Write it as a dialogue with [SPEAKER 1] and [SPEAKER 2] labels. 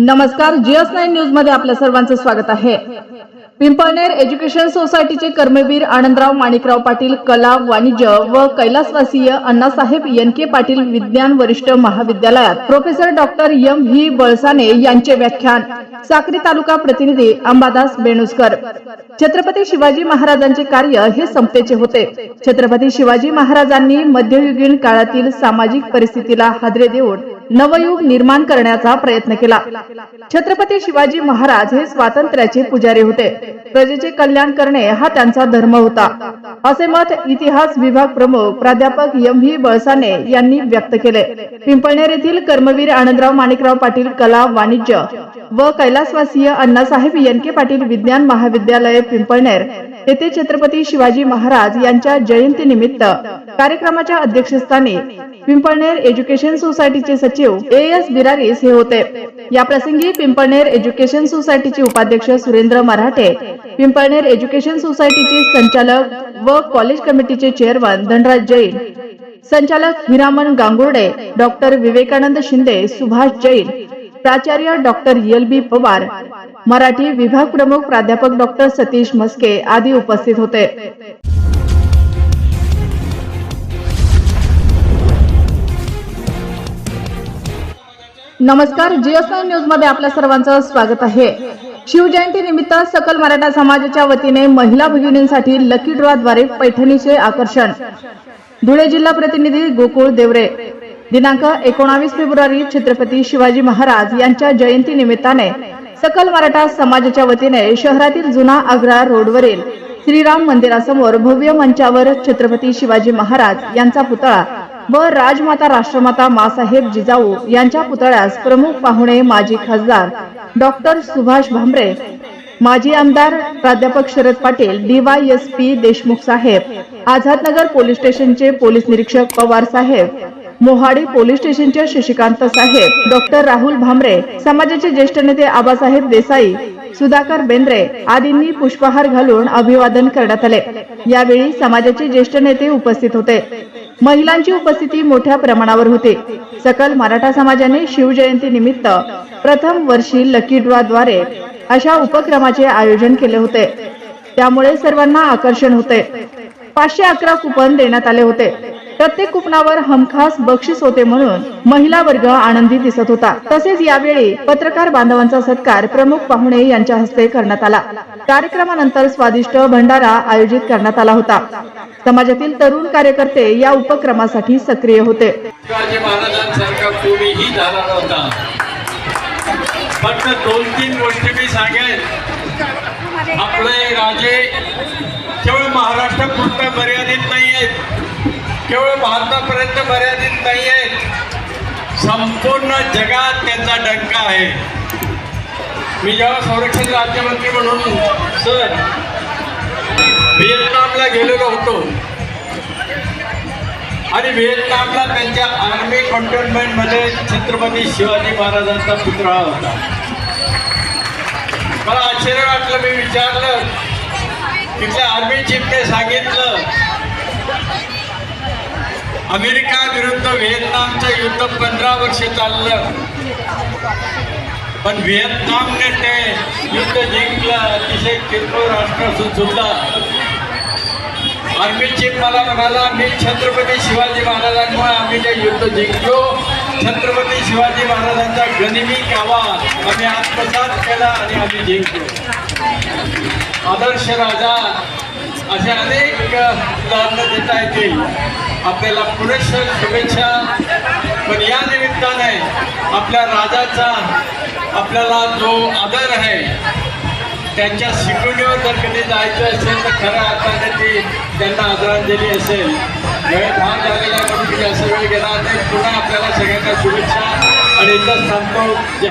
[SPEAKER 1] नमस्कार GS nine न्यूजमध्ये आपल्या सर्वांचं स्वागत आहे. पिंपळनेर एज्युकेशन सोसायटीचे कर्मवीर आनंदराव माणिकराव पाटील कला वाणिज्य व कैलासवासीय अण्णासाहेब एन के पाटील विज्ञान वरिष्ठ महाविद्यालयात. Professor doctor M V Balsane यांचे व्याख्यान. साक्री तालुका प्रतिनिधी अंबादास बेणुसकर. छत्रपती शिवाजी महाराजांचे कार्य हे समतेचे होते. छत्रपती शिवाजी महाराजांनी मध्ययुगीन काळातील सामाजिक परिस्थितीला हादरे देऊन नवयुग निर्माण करण्याचा प्रयत्न केला. छत्रपती शिवाजी महाराज हे स्वातंत्र्याचे पुजारी होते. प्रजेचे कल्याण करणे हा त्यांचा धर्म होता. असे मत इतिहास विभाग प्रमुख प्राध्यापक एम व्ही बळसाने यांनी व्यक्त केले. पिंपळनेर येथील कर्मवीर आनंदराव माणिकराव पाटील कला वाणिज्य व कैलासवासीय अण्णासाहेब एन के पाटील विज्ञान महाविद्यालय पिंपळनेर येथे छत्रपती शिवाजी महाराज यांच्या जयंती निमित्त कार्यक्रमाच्या अध्यक्षस्थानी पिंपळनेर एज्युकेशन सोसायटीचे सचिव ए एस बिरारीस हे होते. या प्रसंगी पिंपळनेर एज्युकेशन सोसायटीचे उपाध्यक्ष सुरेंद्र मराठे पिंपळनेर एज्युकेशन सोसायटीचे संचालक व कॉलेज कमिटीचे चेअरमन धनराज जैन संचालक हिरामन गांगुर्डे डॉक्टर विवेकानंद शिंदे सुभाष जैन प्राचार्य doctor L B Pawar Marathi विभाग प्रमुख प्राध्यापक डॉक्टर सतीश मस्के आदी उपस्थित होते. नमस्कार जीएसआय न्यूजमध्ये आपल्या सर्वांचं स्वागत आहे. शिवजयंती निमित्त सकल मराठा समाजाच्या वतीने महिला भगिनींसाठी लकी ड्रॉ द्वारे पैठणीचे आकर्षण. धुळे जिल्हा प्रतिनिधी गोकुळ देवरे. दिनांक एकोणावीस फेब्रुवारी छत्रपती शिवाजी महाराज यांच्या जयंती निमित्ताने सकल मराठा समाजाच्या वतीने शहरातील जुना आग्रा रोडवरील श्रीराम मंदिरासमोर भव्य मंचावर छत्रपती शिवाजी महाराज यांचा पुतळा व राजमाता राष्ट्रमाता मासाहेब जिजाऊ यांच्या पुतळ्यास प्रमुख पाहुणे माजी खासदार डॉक्टर सुभाष भांबरे माजी आमदार प्राध्यापक शरद पाटील डीवायएसपी देशमुख साहेब आझादनगर पोलीस स्टेशनचे पोलीस निरीक्षक पवार साहेब मोहाडी पोलीस स्टेशनचे शशिकांत साहेब डॉक्टर राहुल भामरे समाजाचे ज्येष्ठ नेते आबासाहेब देसाई सुधाकर बेंद्रे आदींनी पुष्पहार घालून अभिवादन करण्यात आले. यावेळी समाजाचे ज्येष्ठ नेते उपस्थित होते. महिलांची उपस्थिती मोठ्या प्रमाणावर होती. सकल मराठा समाजाने शिवजयंती निमित्त प्रथम वर्षी लकी ड्रॉद्वारे अशा उपक्रमाचे आयोजन केले होते. त्यामुळे सर्वांना आकर्षण होते. पाचशे अकरा कुपन देण्यात आले होते. प्रत्येक कुपनावर हमखास बक्षीस होते म्हणून महिला वर्ग आनंदी दिसत होता. तसेच यावेळी पत्रकार बांधवांचा सत्कार प्रमुख पाहुणे यांच्या हस्ते करण्यात आला. कार्यक्रमानंतर स्वादिष्ट भंडारा आयोजित करण्यात आला होता. समाजातील तरुण कार्यकर्ते या उपक्रमासाठी सक्रिय होते.
[SPEAKER 2] फक्त दोन तीन गोष्टी मी सांगेन. आपले राजे केवळ महाराष्ट्रापुरतं मर्यादित नाही आहेत केवळ भारतापर्यंत मर्यादित नाही आहेत संपूर्ण जगात त्यांचा डंका आहे. मी जेव्हा संरक्षण राज्यमंत्री म्हणून सर व्हिएतनामला गेलेलो होतो. आणि व्हिएतनामला त्यांच्या आर्मी कॉन्टोनमेंटमध्ये छत्रपती शिवाजी महाराजांचा पुतळा होता. मला आश्चर्य वाटलं मी विचारलं तिथल्या आर्मी चीफने सांगितलं अमेरिका विरुद्ध व्हिएतनामचं युद्ध पंधरा वर्ष चाललं. पण व्हिएतनामने ते युद्ध जिंकलं अतिशय किरकोळ राष्ट्र असून सुद्धा आर्मी चीफ मला म्हणाला मी छत्रपती शिवाजी महाराजांमुळे आम्ही ते युद्ध जिंकलो. छत्रपती शिवाजी महाराजांचा गनिमी कावा आम्ही आत्मसात केला आणि आम्ही जिंकलो. आदर्श राजा असे अनेक उदाहरणं देता येतील. आपल्याला पुरेश शुभेच्छा. पण या निमित्ताने आपल्या राजाचा आपल्याला जो आदर आहे त्यांच्या शिकवणीवर जर कधी जायचं असेल तर खऱ्या अर्थाने ती त्यांना आदरांजली असेल. वेळ भाग झालेला म्हणून असं वेळ गेला नाही पुन्हा आपल्याला सगळ्यांना शुभेच्छा. आणि इथं सांगतो